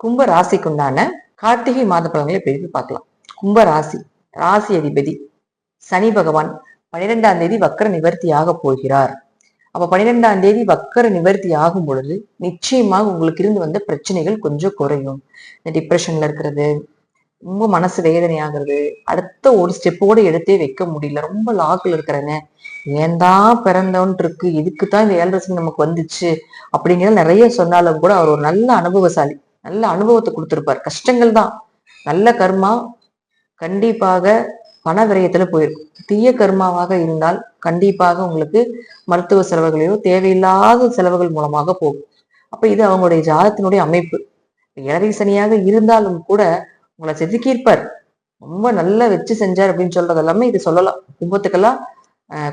கும்ப ராசிக்குண்டான கார்த்திகை மாத பலன்களை பிரித்து பார்க்கலாம். கும்ப ராசி ராசி அதிபதி சனி பகவான் பன்னிரெண்டாம் தேதி வக்கர நிவர்த்தி ஆக போகிறார். அப்ப பன்னிரெண்டாம் தேதி வக்கர நிவர்த்தி ஆகும் பொழுது நிச்சயமாக உங்களுக்கு இருந்து வந்த பிரச்சனைகள் கொஞ்சம் குறையும். இந்த டிப்ரெஷன்ல இருக்கிறது ரொம்ப மனசு வேதனை ஆகுறது அடுத்த ஒரு ஸ்டெப்போட எடுத்தே வைக்க முடியல ரொம்ப லாக்கில் இருக்கிறேன்னு ஏன் தான் பிறந்தோன்ட்டு இருக்கு இதுக்கு தான் இந்த ஏழரசன் நமக்கு வந்துச்சு அப்படிங்கிறத நிறைய சொன்னாலும் கூட அவர் ஒரு நல்ல அனுபவசாலி. நல்ல அனுபவத்தை கொடுத்துருப்பார். கஷ்டங்கள் தான். நல்ல கர்மா கண்டிப்பாக பண விரயத்துல போயிருக்கும் தீய கர்மாவாக இருந்தால் கண்டிப்பாக உங்களுக்கு மருத்துவ செலவுகளையோ தேவையில்லாத செலவுகள் மூலமாக போகும். அப்ப இது அவங்களுடைய ஜாதத்தினுடைய அமைப்பு. இளவை சனியாக இருந்தாலும் கூட உங்களை செதுக்கியிருப்பார் ரொம்ப நல்லா வச்சு செஞ்சார் அப்படின்னு சொல்றது எல்லாமே இது சொல்லலாம். கும்பத்துக்கெல்லாம்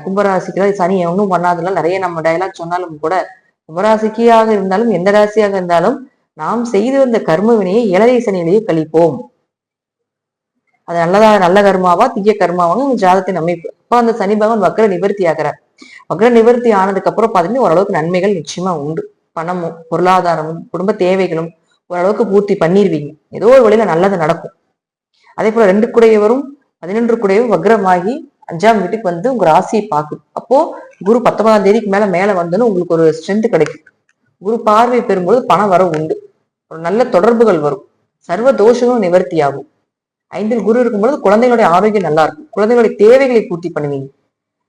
கும்பராசிக்கெல்லாம் சனி ஒன்றும் பண்ணாதெல்லாம் நிறைய நம்ம டயலாக் சொன்னாலும் கூட கும்பராசிக்கியாக இருந்தாலும் எந்த ராசியாக இருந்தாலும் நாம் செய்து வந்த கர்ம வினையை சனியிலேயே கழிப்போம். அது நல்லதா நல்ல கர்மாவா தீய கர்மாவாங்க ஜாதத்தின் அமைப்பு அப்போ அந்த சனி பகவான் வக்ர நிவர்த்தி ஆகிறார். வக்ர நிவர்த்தி ஆனதுக்கு அப்புறம் பார்த்தீங்கன்னா ஓரளவுக்கு நன்மைகள் நிச்சயமா உண்டு. பணமும் பொருளாதாரமும் குடும்ப தேவைகளும் ஓரளவுக்கு பூர்த்தி பண்ணிடுவீங்க ஏதோ ஒரு வழியில நல்லது நடக்கும். அதே போல ரெண்டு குடையவரும் பதினொன்று குடையவும் வக்ரமாகி அஞ்சாம் வீட்டுக்கு வந்து உங்க ராசியை பார்க்கும். அப்போ குரு பத்தொன்பதாம் தேதிக்கு மேல மேல வந்தோன்னு உங்களுக்கு ஒரு ஸ்ட்ரென்த் கிடைக்கும். குரு பார்வை பெறும்போது பணம் வர உண்டு. ஒரு நல்ல தொடர்புகள் வரும். சர்வ தோஷங்களும் நிவர்த்தி ஆகும் ஐந்தில் குரு இருக்கும்பொழுது குழந்தைகளுடைய ஆரோக்கியம் நல்லா இருக்கும். குழந்தைகளுடைய தேவைகளை பூர்த்தி பண்ணுவீங்க.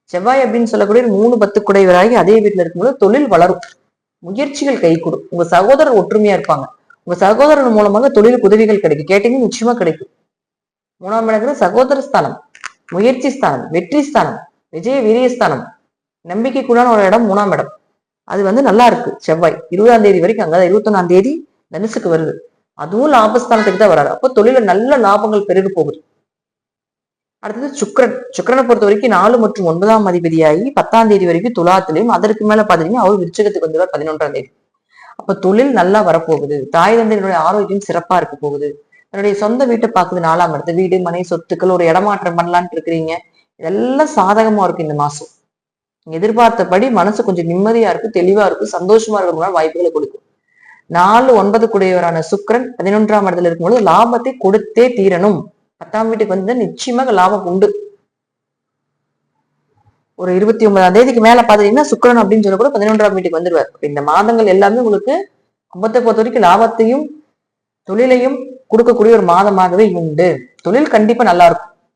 செவ்வாய் அப்படின்னு சொல்லக்கூடிய மூணு பத்து குடைவராகி அதே வீட்டில் இருக்கும்போது தொழில் வளரும். முயற்சிகள் கைகூடும். உங்க சகோதரர் ஒற்றுமையா இருப்பாங்க. உங்க சகோதரர் மூலமாக தொழிலுக்கு உதவிகள் கிடைக்கும். கேட்டீங்கன்னா நிச்சயமா கிடைக்கும். மூணாம் இடங்கிறது சகோதர ஸ்தானம். முயற்சி ஸ்தானம். வெற்றி ஸ்தானம். விஜய வீரியஸ்தானம் நம்பிக்கைக்குள்ளான ஒரு இடம் மூணாம் இடம். அது வந்து நல்லா இருக்கு. செவ்வாய். இருபதாம் தேதி வரைக்கும் அங்கே இருபத்தொன்னாம் தேதி தனுசுக்கு வருது. அதுவும் லாபஸ்தானத்துக்கு தான் வராது. அப்போ தொழில நல்ல லாபங்கள் பெருகு போகுது. அடுத்தது சுக்கரன். சுக்கரனை பொறுத்த வரைக்கும் நாலு மற்றும் ஒன்பதாம் அதிபதியாகி பத்தாம் தேதி வரைக்கும் துலாத்திலையும் அதற்கு மேல பாத்தீங்கன்னா அவர் விருச்சகத்துக்கு வந்துருவார் பதினொன்றாம் தேதி. அப்ப தொழில் நல்லா வரப்போகுது. தாய் தந்தையினுடைய ஆரோக்கியம் சிறப்பா இருக்க போகுது. தன்னுடைய சொந்த வீட்டை பார்க்குது நாலாம் இடத்து. வீடு மனை சொத்துக்கள் ஒரு இடமாற்றம் பண்ணலான்ட்டு இருக்கிறீங்க. இதெல்லாம் சாதகமா இருக்கு இந்த மாசம். எதிர்பார்த்தபடி மனசு கொஞ்சம் நிம்மதியா இருக்கும் தெளிவா இருக்கும் சந்தோஷமா இருக்கிற வாய்ப்புகளை கொடுக்கும். நாலு ஒன்பது குடையவரான சுக்கரன் பதினொன்றாம் இடத்துல இருக்கும்போது லாபத்தை கொடுத்தே தீரணும். பத்தாம் வீட்டுக்கு வந்து நிச்சயமாக லாபம் உண்டு. ஒரு இருபத்தி ஒன்பதாம் தேதிக்கு மேல பாத்தீங்கன்னா சுக்கிரன் அப்படின்னு சொல்ல கூட பதினொன்றாம் வீட்டுக்கு வந்துருவார். இந்த மாதங்கள் எல்லாமே உங்களுக்கு கும்பத்தை பொறுத்த வரைக்கும் லாபத்தையும் தொழிலையும் கொடுக்கக்கூடிய ஒரு மாதமாகவே உண்டு. தொழில் கண்டிப்பா நல்லா இருக்கும்.